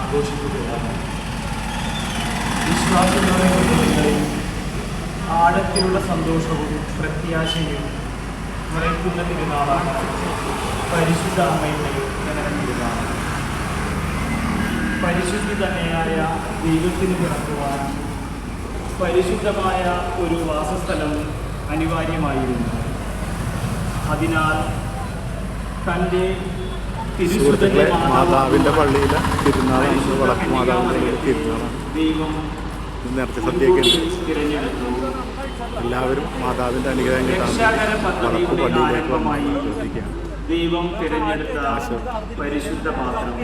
ആഘോഷിക്കുകയാണ്. വിശ്വാസത്തോടെ ആഴത്തിലുള്ള സന്തോഷവും പ്രത്യാശയും നിറയ്ക്കുന്ന തിരുനാളാണ് പരിശുദ്ധ അമ്മയുടെ ജനന തിരുനാൾ പരിശുദ്ധി തന്നെയായ ദൈവത്തിന് പിറക്കുവാൻ പരിശുദ്ധമായ ഒരു വാസസ്ഥലം അനിവാര്യമായിരുന്നു. അതിനാൽ തന്റെ സുഹൃത്തുക്കളെ മാതാവിന്റെ പള്ളിയിലെ തിരുനാളാണ് വടക്ക് മാതാവിന്റെ പള്ളിയിലെ തിരുനാളാണ് ദൈവം ഇന്ന് നേരത്തെ സദ്യയൊക്കെ എല്ലാവരും മാതാവിന്റെ അനുഗ്രഹം കിട്ടാൻ വളർത്തു പള്ളിയിലേക്ക് വന്ന് പ്രാർത്ഥിക്കുകയാണ് ദൈവം തിരഞ്ഞെടുത്ത പരിശുദ്ധ പാത്രം.